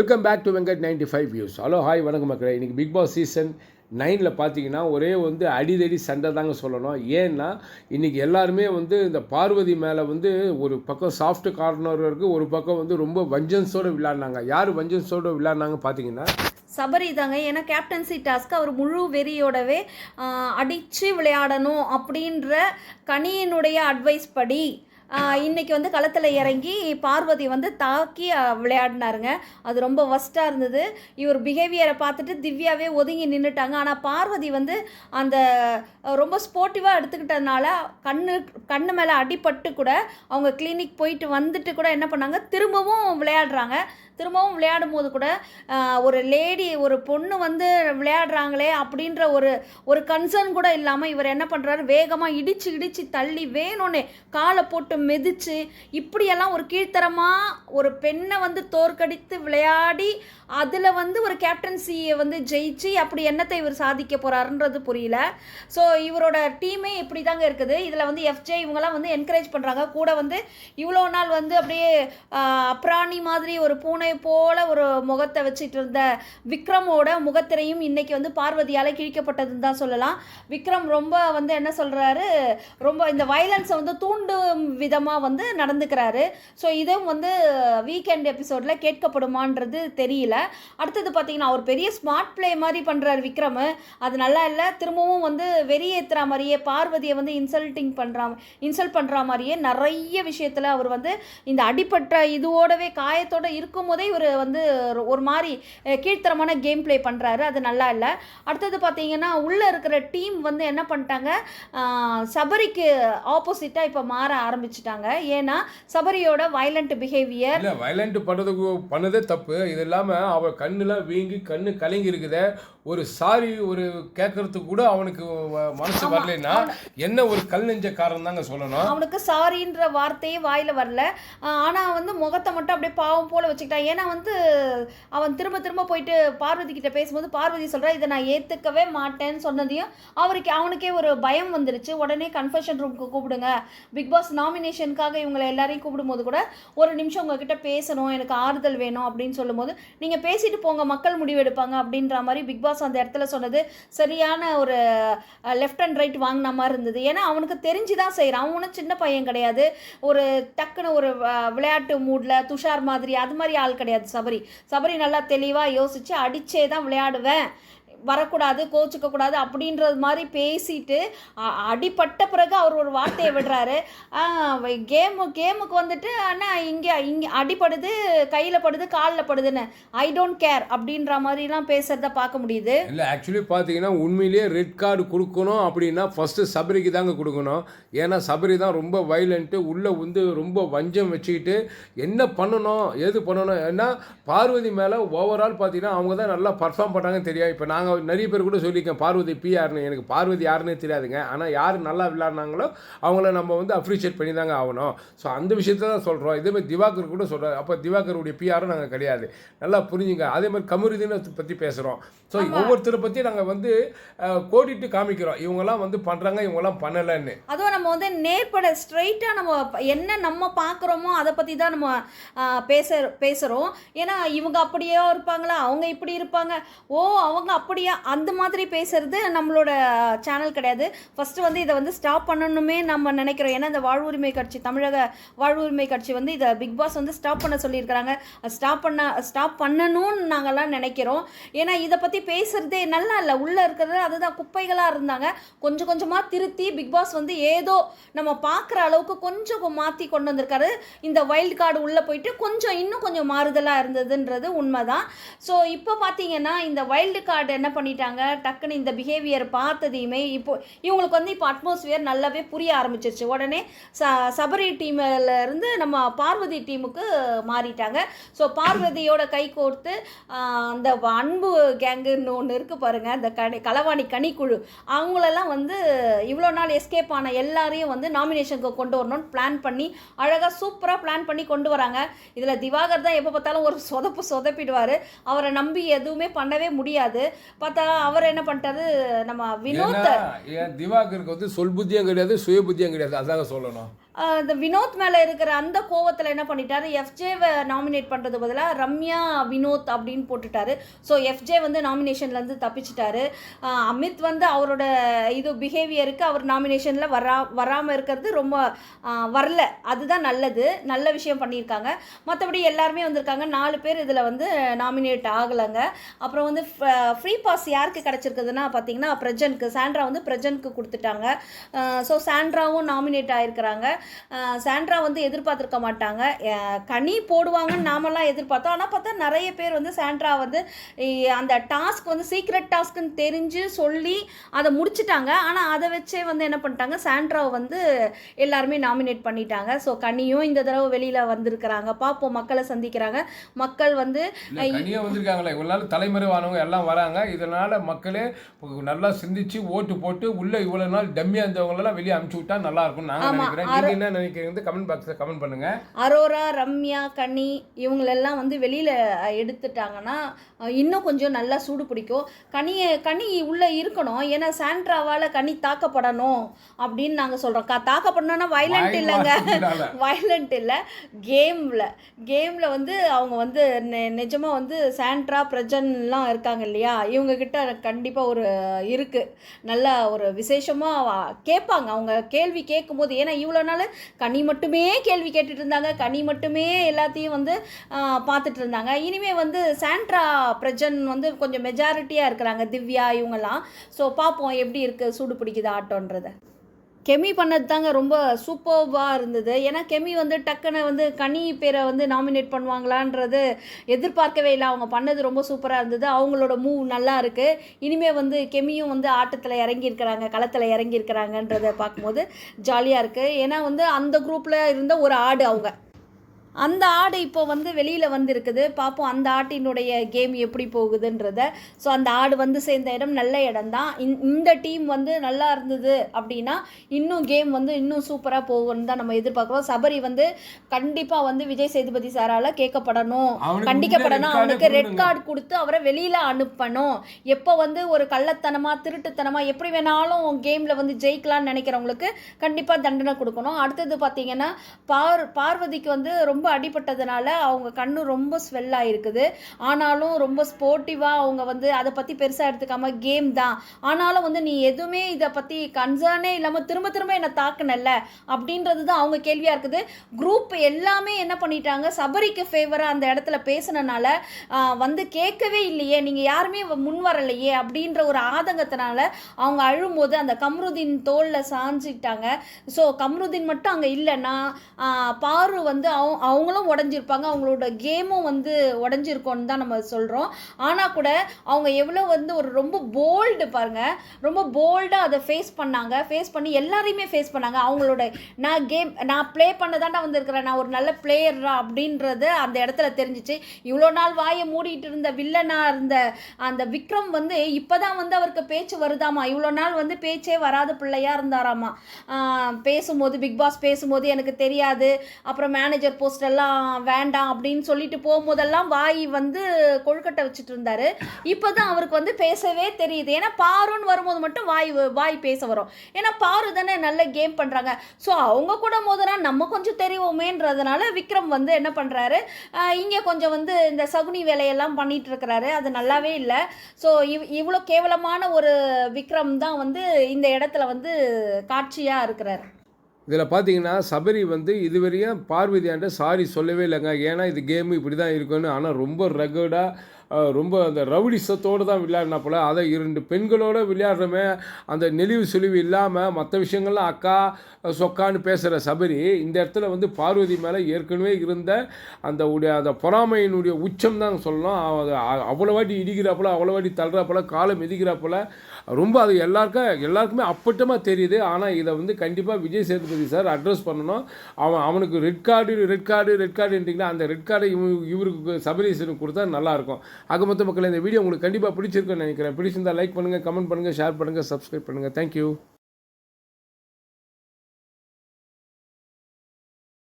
Welcome back to Venkat ninety five views hello hi வணக்கம் மக்களே. இன்றைக்கி பிக் பாஸ் சீசன் நைனில் பார்த்தீங்கன்னா ஒரே வந்து அடிதடி சண்டை தாங்க சொல்லணும். ஏன்னா இன்றைக்கி எல்லாருமே வந்து இந்த பார்வதி மேலே வந்து ஒரு பக்கம் சாஃப்ட் கார்னர் இருக்குது ஒரு பக்கம் வந்து ரொம்ப வஞ்சன்ஸோடு விளையாடினாங்க. யார் வஞ்சன்ஸோடு விளையாடினாங்க பார்த்தீங்கன்னா சபரி தாங்க. ஏன்னா கேப்டன்சி டாஸ்க்கு அவர் முழு வெறியோடவே அடித்து விளையாடணும் அப்படின்ற கனியினுடைய அட்வைஸ் படி இன்றைக்கி இன்னைக்கு வந்து களத்தில் இறங்கி பார்வதி வந்து தாக்கி விளையாடினாருங்க. அது ரொம்ப ஒஸ்ட்டாக இருந்தது. இவர் பிஹேவியரை பார்த்துட்டு திவ்யாவே ஒதுங்கி நின்றுட்டாங்க ஆனால் பார்வதி வந்து அந்த ரொம்ப ஸ்போர்ட்டிவாக எடுத்துக்கிட்டதுனால கண்ணு கண்ணு மேலே அடிபட்டு கூட அவங்க கிளினிக் போயிட்டு வந்துட்டு கூட என்ன பண்ணாங்க? திரும்பவும் விளையாடுறாங்க. திரும்பவும் விளையாடும் போது கூட ஒரு லேடி ஒரு பொண்ணு வந்து விளையாடுறாங்களே அப்படின்ற ஒரு ஒரு கன்சர்ன் கூட இல்லாமல் இவர் என்ன பண்ணுறாரு வேகமாக இடித்து இடித்து தள்ளி வேணும்னே காலை போட்டு மெதிச்சு இப்படியெல்லாம் ஒரு கீழ்த்தரமாக ஒரு பெண்ணை வந்து தோற்கடித்து விளையாடி அதில் வந்து ஒரு கேப்டன்சியை வந்து ஜெயிச்சு அப்படி என்னத்தை இவர் சாதிக்க போகிறாருன்றது புரியல. ஸோ இவரோட டீமே இப்படி தாங்க இருக்குது. இதில் வந்து எஃப்ஜே இவங்கெல்லாம் வந்து என்கரேஜ் பண்ணுறாங்க கூட வந்து இவ்வளோ நாள் வந்து அப்படியே அப்ராணி மாதிரி ஒரு பூனை போல ஒரு முகத்தை வச்சுட்டு இருந்த விக்ரமோட முகத்திரையும் இன்னைக்கு வந்து பார்வதியால் கிழிக்கப்பட்டதுன்னு தான் சொல்லலாம். விக்ரம் ரொம்ப வந்து என்ன சொல்கிறாரு ரொம்ப இந்த வயலன்ஸை வந்து தூண்டும் விதமாக வந்து நடந்துக்கிறாரு. ஸோ இதுவும் வந்து வீக்கெண்ட் எபிசோடில் கேட்கப்படுமான்றது தெரியல. அடுத்தது பார்த்தீங்கன்னா அவர் பெரிய ஸ்மார்ட் ப்ளே மாதிரி பண்ணுறாரு விக்ரம். அது நல்லா இல்லை. திரும்பவும் வந்து வெறியேற்றுற மாதிரியே பார்வதியை வந்து இன்சல்ட்டிங் பண்ணுறா இன்சல்ட் பண்ணுற மாதிரியே நிறைய விஷயத்தில் அவர் வந்து இந்த அடிப்பட்ட இதுவோடவே காயத்தோட இருக்கும் போதே இவர் வந்து ஒரு- ஒரு மாதிரி கீழ்த்தரமான கேம் ப்ளே பண்ணுறாரு அது நல்லா இல்லை. அடுத்தது பார்த்தீங்கன்னா உள்ளே இருக்கிற டீம் வந்து என்ன பண்ணிட்டாங்க? சபரிக்கு ஆப்போசிட்டாக இப்போ மாற ஆரம்பிச்சிட்டாங்க. ஏன்னா சபரியோட வயலண்ட் பிஹேவியர் இல்லை வயலண்ட் பண்ணுறதுக்கு பண்ணதே தப்பு. இது இல்லாமல் அவள் கண்ணெலாம் வீங்கி கண்ணு கலங்கி இருக்குதே. ஒரு சாரி ஒரு கேட்கறதுக்கு கூட அவனுக்கு மனசு வரலைன்னா என்ன ஒரு கல் நெஞ்சக்காரன் தாங்க சொல்லணும். அவனுக்கு சாரின்ற வார்த்தையே வாயில வரல. ஆஹ் ஆனா வந்து முகத்தை மட்டும் அப்படியே பாவம் போல வச்சுக்கிட்டான் ஏன்னா வந்து அவன் திரும்ப திரும்ப போயிட்டு பார்வதி கிட்ட பேசும்போது பார்வதி சொல்றா இதை நான் ஏத்துக்கவே மாட்டேன்னு சொன்னதையும் அவருக்கு அவனுக்கே ஒரு பயம் வந்துருச்சு. உடனே கன்ஃபெஷன் ரூமுக்கு கூப்பிடுங்க. பிக் பாஸ் நாமினேஷனுக்காக இவங்களை எல்லாரையும் கூப்பிடும்போது கூட ஒரு நிமிஷம் உங்ககிட்ட பேசணும் எனக்கு ஆறுதல் வேணும் அப்படின்னு சொல்லும்போது நீங்க பேசிட்டு போங்க மக்கள் முடிவெடுப்பாங்க அப்படின்ற மாதிரி பிக் பாஸ் அந்த இடத்துல சொன்னது சரியான ஒரு லெஃப்ட் அண்ட் ரைட் வாங்கின மாதிரி இருந்தது. ஏன்னா அவனுக்கு தெரிஞ்சு தான் செய்கிறான் அவனும் சின்ன பையன் கிடையாது. ஒரு டக்குன்னு ஒரு விளையாட்டு மூடில் துஷார் மாதிரி அது மாதிரி ஆள் கிடையாது சபரி. சபரி நல்லா தெளிவாக யோசித்து அடித்தே தான் விளையாடுவேன். வரக்கூடாது கோச்சுக்க கூடாது அப்படின்றது மாதிரி பேசிட்டு அ- பிறகு அவர் ஒரு வார்த்தையை விடுறாரு. கேமு கேமுக்கு வந்துட்டு ஆனால் இங்கே இங்கே அடிப்படுது கையில் படுது காலில் படுதுன்னு. ஐ டோன்ட் கேர் அப்படின்ற மாதிரிலாம் பேசுகிறத பார்க்க முடியுது. இல்லை ஆக்சுவலி பார்த்தீங்கன்னா உண்மையிலேயே ரெட் கார்டு கொடுக்கணும் அப்படின்னா ஃபஸ்ட்டு சபரிக்கு தாங்க கொடுக்கணும். ஏன்னா சபரி தான் ரொம்ப வைலண்ட்டு உள்ளே வந்து ரொம்ப வஞ்சம் வச்சுக்கிட்டு என்ன பண்ணணும் எது பண்ணணும்? ஏன்னா பார்வதி மேலே ஓவரால் பார்த்தீங்கன்னா அவங்க தான் நல்லா பர்ஃபார்ம் பண்ணாங்கன்னு தெரியும் இப்போ நாங்கள் நிறைய பேர் கூட சொல்லியிருக்கேன் பார்வதி பி யாருன்னு எனக்கு பார்வதி யாருன்னே தெரியாதுங்க. ஆனால் யார் நல்லா விளையாடினாங்களோ அவங்கள நம்ம வந்து அப்ரிஷியேட் பண்ணி தாங்க ஆகணும். ஸோ அந்த விஷயத்தை தான் சொல்கிறோம் இதே மாதிரி திவாகர் கூட சொல்கிறோம் அப்போ திவாகருடைய பிஆரும் நாங்கள் கிடையாது. நல்லா புரிஞ்சுங்க. அதே மாதிரி கமருதீனை பற்றி பேசுகிறோம் ஸோ ஒவ்வொருத்தரை பற்றி நாங்கள் வந்து கோடிட்டு காமிக்கிறோம். இவங்கெல்லாம் வந்து பண்ணுறாங்க இவங்கெல்லாம் பண்ணலைன்னு. அதுவும் நம்ம வந்து நேர்பட ஸ்ட்ரைட்டாக நம்ம என்ன நம்ம பார்க்குறோமோ அதை பற்றி தான் நம்ம பேச பேசுகிறோம் ஏன்னா இவங்க அப்படியே இருப்பாங்களா? அவங்க இப்படி இருப்பாங்க. ஓ அவங்க அப்படியா அந்த மாதிரி பேசுறது நம்மளோட சேனல் கிடையாது. ஃபஸ்ட்டு வந்து இதை வந்து ஸ்டாப் பண்ணணுமே நம்ம நினைக்கிறோம். ஏன்னா இந்த வாழ்வுரிமை கட்சி தமிழக வாழ்வுரிமை கட்சி வந்து இதை பிக் பாஸ் வந்து ஸ்டாப் பண்ண சொல்லியிருக்கிறாங்க. ஸ்டாப் பண்ண ஸ்டாப் பண்ணணும்னு நாங்கள்லாம் நினைக்கிறோம். ஏன்னா இதை பற்றி பேசுகிறதே நல்லா இல்லை. உள்ளே இருக்கிறது அதுதான் குப்பைகளாக இருந்தாங்க. கொஞ்சம் கொஞ்சமாக திருத்தி பிக் பாஸ் வந்து ஏதோ நம்ம பார்க்குற அளவுக்கு கொஞ்சம் மாற்றி கொண்டு வந்திருக்காரு. இந்த வைல்டு கார்டு உள்ளே போயிட்டு கொஞ்சம் இன்னும் கொஞ்சம் மாறுதலாக இருந்ததுன்றது உண்மைதான். ஸோ இப்போ பார்த்தீங்கன்னா இந்த வைல்டு கார்டு என்ன பண்ணிட்டாங்க? டக்குன்னு இந்த பிஹேவியர் பார்த்ததையுமே இப்போ இவங்களுக்கு வந்து இப்போ அட்மாஸ்பியர் நல்லாவே புரிய ஆரம்பிச்சிருச்சு. உடனே ச சபரி டீமில் இருந்து நம்ம பார்வதி டீமுக்கு மாறிட்டாங்க. ஸோ பார்வதியோட கை கோர்த்து அந்த அன்பு கேங்குன்னு ஒன்று இருக்குது பாருங்கள் அந்த கனி களவாணி கனிக்குழு. அவங்களெல்லாம் வந்து இவ்வளோ நாள் எஸ்கேப் ஆன எல்லாரையும் வந்து நாமினேஷனுக்கு கொண்டு வரணும்னு பிளான் பண்ணி அழகாக சூப்பராக பிளான் பண்ணி கொண்டு வராங்க. இதில் திவாகர் தான் எப்போ பார்த்தாலும் ஒரு சொதப்பு சொதப்பிடுவார். அவரை நம்பி எதுவுமே பண்ணவே முடியாது. பார்த்தா அவர் என்ன பண்ணிட்டாரு? நம்ம வினோத் திவாகருக்கு வந்து சொல் புத்தியும் கிடையாது சுய புத்தியும் கிடையாது. அதாங்க சொல்லணும். இந்த வினோத் மேலே இருக்கிற அந்த கோவத்தில் என்ன பண்ணிட்டாரு? எஃப்ஜேவை நாமினேட் பண்ணுறது பதிலாக ரம்யா வினோத் அப்படின்னு போட்டுட்டாரு. ஸோ எஃப்ஜே வந்து நாமினேஷன்லேருந்து தப்பிச்சிட்டாரு. அமித் வந்து அவரோட இது பிஹேவியருக்கு அவர் நாமினேஷனில் வரா வராமல் இருக்கிறது ரொம்ப வரல. அதுதான் நல்லது. நல்ல விஷயம் பண்ணியிருக்காங்க. மற்றபடி எல்லாருமே வந்திருக்காங்க. நாலு பேர் இதில் வந்து நாமினேட் ஆகலைங்க. அப்புறம் வந்து ஃப்ரீ பாஸ் யாருக்கு கிடச்சிருக்குதுன்னா பார்த்தீங்கன்னா பிரஜனுக்கு. சாண்ட்ரா வந்து பிரஜனுக்கு கொடுத்துட்டாங்க. ஸோ சாண்ட்ராவும் நாமினேட் ஆகிருக்கிறாங்க சாண்ட்ரா வந்து எதிர்பார்த்துருக்க மாட்டாங்க. கனி போடுவாங்கன்னு நாமெல்லாம் எதிர்பார்த்தோம். ஆனால் பார்த்தா நிறைய பேர் வந்து சாண்ட்ரா வந்து அந்த டாஸ்க் வந்து சீக்ரெட் டாஸ்க்குன்னு தெரிஞ்சு சொல்லி அதை முடிச்சிட்டாங்க. ஆனால் அதை வச்சே வந்து என்ன பண்ணிட்டாங்க? சாண்ட்ராவை வந்து எல்லாருமே நாமினேட் பண்ணிட்டாங்க. ஸோ கனியும் இந்த தடவை வெளியில் வந்திருக்கிறாங்க. பார்ப்போம். மக்களை சந்திக்கிறாங்க. மக்கள் வந்து வந்திருக்காங்களே. இவ்வளோ நாள் தலைமறைவானவங்க எல்லாம் வராங்க. இதனால் மக்களே நல்லா சிந்திச்சு ஓட்டு போட்டு உள்ள இவ்வளோ நாள் டம்மியாக இருந்தவங்களெல்லாம் வெளியே அனுப்பிச்சு விட்டா நல்லா இருக்கும் ஆமா, நினைக்கிறேன் என்ன நினைக்கிறீங்க? கமெண்ட் பாக்ஸில் கமெண்ட் பண்ணுங்க. அரோரா ரம்யா கனி இவங்களெல்லாம் வந்து வெளியில் எடுத்துட்டாங்கன்னா இன்னும் கொஞ்சம் நல்லா சூடு பிடிக்கும். கனியை கனி உள்ளே இருக்கணும். ஏன்னா சாண்ட்ராவால் கனி தாக்கப்படணும் அப்படின்னு நாங்கள் சொல்கிறோம் கா தாக்கப்படணும்னா வயலண்ட் இல்லைங்க. வயலண்ட் இல்லை. கேமில் கேமில் வந்து அவங்க வந்து நிஜமாக வந்து சாண்ட்ரா பிரஜன்லாம் இருக்காங்க இல்லையா? இவங்க கிட்ட கண்டிப்பாக ஒரு இருக்குது நல்ல ஒரு விசேஷமாக கேட்பாங்க. அவங்க கேள்வி கேட்கும்போது ஏன்னா இவ்வளோ நாள் கனி மட்டுமே கேள்வி கேட்டுட்டு இருந்தாங்க கனி மட்டுமே எல்லாத்தையும் வந்து பார்த்துட்டு இருந்தாங்க இனிமே வந்து சாண்ட்ரா பிரஜன் வந்து கொஞ்சம் மெஜாரிட்டியாக இருக்கிறாங்க. திவ்யா இவங்கெல்லாம். ஸோ பார்ப்போம் எப்படி இருக்குது சூடு பிடிக்குது ஆட்டோன்றதை. கெமி பண்ணது தாங்க ரொம்ப சூப்பர்வாக இருந்தது. ஏன்னா கெமி வந்து டக்குன்னு வந்து கனி பேரை வந்து நாமினேட் பண்ணுவாங்களான்றது எதிர்பார்க்கவே இல்லை. அவங்க பண்ணது ரொம்ப சூப்பராக இருந்தது. அவங்களோட மூவ் நல்லா இருக்குது இனிமேல் வந்து கெமியும் வந்து ஆட்டத்தில் இறங்கியிருக்கிறாங்க களத்தில் இறங்கியிருக்கிறாங்கன்றதை பார்க்கும்போது ஜாலியாக இருக்குது ஏன்னா வந்து அந்த குரூப்பில் இருந்த ஒரு ஆடு அவங்க. அந்த ஆடு இப்போ வந்து வெளியில் வந்திருக்குது. பார்ப்போம் அந்த ஆட்டினுடைய கேம் எப்படி போகுதுன்றத. ஸோ அந்த ஆடு வந்து சேர்ந்த இடம் நல்ல இடம் தான் இந்த டீம் வந்து நல்லா இருந்தது அப்படின்னா இன்னும் கேம் வந்து இன்னும் சூப்பராக போகும்னு தான் நம்ம எதிர்பார்க்குறோம். சபரி வந்து கண்டிப்பாக வந்து விஜய் சேதுபதி சாரால் கேட்கப்படணும். கண்டிக்கப்படணும். அவனுக்கு ரெட் கார்டு கொடுத்து அவரை வெளியில் அனுப்பணும். எப்போ வந்து ஒரு கள்ளத்தனமாக திருட்டுத்தனமாக எப்படி வேணாலும் கேமில் வந்து ஜெயிக்கலாம்னு நினைக்கிறவங்களுக்கு கண்டிப்பாக தண்டனை கொடுக்கணும். அடுத்தது பார்த்தீங்கன்னா பார் பார்வதிக்கு வந்து ரொம்ப அடிபட்டதுனால அவங்க கண்ணு ரொம்ப ஸ்வெல் இருக்குது ஆனாலும் ரொம்ப ஸ்போர்ட்டிவாக அவங்க வந்து அதை பற்றி பெருசாக எடுத்துக்காம கேம் தான். ஆனாலும் வந்து நீ எதுவுமே இதை பற்றி கன்சர்னே இல்லாமல் திரும்ப திரும்ப என்னை தாக்குனல்ல அப்படின்றது தான் அவங்க கேள்வியாக இருக்குது. குரூப் எல்லாமே என்ன பண்ணிட்டாங்க? சபரிக்கு ஃபேவராக அந்த இடத்துல பேசுனனால வந்து கேட்கவே இல்லையே. நீங்கள் யாருமே வ- முன் வரலையே அப்படின்ற ஒரு ஆதங்கத்தினால அவங்க அழும்போது அந்த கம்ருதீன் தோளில் சாஞ்சிட்டாங்க. ஸோ கம்ருதீன் மட்டும் அங்கே இல்லைன்னா பாரு வந்து அவ அவங்களும் உடஞ்சிருப்பாங்க. அவங்களோட கேமும் வந்து உடஞ்சிருக்கோன்னு தான் நம்ம சொல்கிறோம் ஆனால் கூட அவங்க எவ்வளோ வந்து ஒரு ரொம்ப போல்டு பாருங்க. ரொம்ப போல்டாக அதை ஃபேஸ் பண்ணாங்க. ஃபேஸ் பண்ணி எல்லாரையுமே ஃபேஸ் பண்ணாங்க. அவங்களோட நான் கேம் நான் ப்ளே பண்ண தாண்டா வந்திருக்கிறேன். நான் ஒரு நல்ல பிளேயரா அப்படின்றது அந்த இடத்துல தெரிஞ்சிச்சு. இவ்வளோ நாள் வாயை மூடிட்டு இருந்த வில்லனாக இருந்த அந்த விக்ரம் வந்து இப்போ தான் வந்து அவருக்கு பேச்சு வருதாமா? இவ்வளோ நாள் வந்து பேச்சே வராத பிள்ளையாக இருந்தாராமா? பேசும்போது பிக் பாஸ் பேசும்போது எனக்கு தெரியாது. அப்புறம் மேனேஜர் போஸ்ட் எல்லாம் வேண்டாம் அப்படின்னு சொல்லிட்டு போகும்போதெல்லாம் வாய் வந்து கொழுக்கட்டை வச்சுட்டு இருந்தாரு. இப்போதான் அவருக்கு வந்து பேசவே தெரியுது. ஏன்னா பாருன்னு வரும்போது மட்டும் வாய் வாய் பேச வரும். ஏன்னா பாரு தானே நல்ல கேம் பண்ணுறாங்க ஸோ அவங்க கூட மோதுனா நம்ம கொஞ்சம் தெரிவோமேன்றதுனால விக்ரம் வந்து என்ன பண்ணுறாரு இங்கே கொஞ்சம் வந்து இந்த சகுனி வேலையெல்லாம் பண்ணிட்டு இருக்கிறாரு. அது நல்லாவே இல்லை. ஸோ இவ் இவ்வளோ கேவலமான ஒரு விக்ரம் தான் வந்து இந்த இடத்துல வந்து காட்சியாக இருக்கிறார். இதில் பார்த்தீங்கன்னா சபரி வந்து இதுவரையும் பார்வதியாண்ட சாரி சொல்லவே இல்லைங்க. ஏன்னா இது கேமு இப்படி தான் இருக்குன்னு ஆனால் ரொம்ப ரகடாக ரொம்ப அந்த ரவுடிசத்தோடு தான் விளையாடினா போல. அதை இரண்டு பெண்களோடு விளையாடுறமே அந்த நெளிவு சுழிவு இல்லாமல் மற்ற விஷயங்கள்லாம் அக்கா சொக்கான்னு பேசுகிற சபரி இந்த இடத்துல வந்து பார்வதி மேலே ஏற்கனவே இருந்த அந்த உடைய அந்த பொறாமையினுடைய உச்சம் தான் சொல்லணும். அது அ- அவ்வளோ வாட்டி இடிக்கிறாப்புல அவ்வளோ வாட்டி தள்ளுறாப்புல காலை மிதிக்கிறாப்புல ரொம்ப அது எல்லாருக்கும் எல்லாருக்குமே அப்பட்டமாக தெரியுது. ஆனால் இதை வந்து கண்டிப்பாக விஜய் சேதுபதி சார் அட்ரஸ் பண்ணணும். அவன் அவனுக்கு red card red card red கார்டுன்றீங்களா அந்த ரெட் கார்டை இவ இவருக்கு சபரீசனுக்கு கொடுத்தா நல்லாயிருக்கும் ஆக மொத்த மக்கள் இந்த வீடியோ உங்களுக்கு கண்டிப்பாக பிடிச்சிருக்குன்னு நினைக்கிறேன். பிடிச்சிருந்தால் லைக் பண்ணுங்கள் கமெண்ட் பண்ணுங்கள் ஷேர் பண்ணுங்கள் சப்ஸ்கிரைப் பண்ணுங்கள் தேங்க்யூ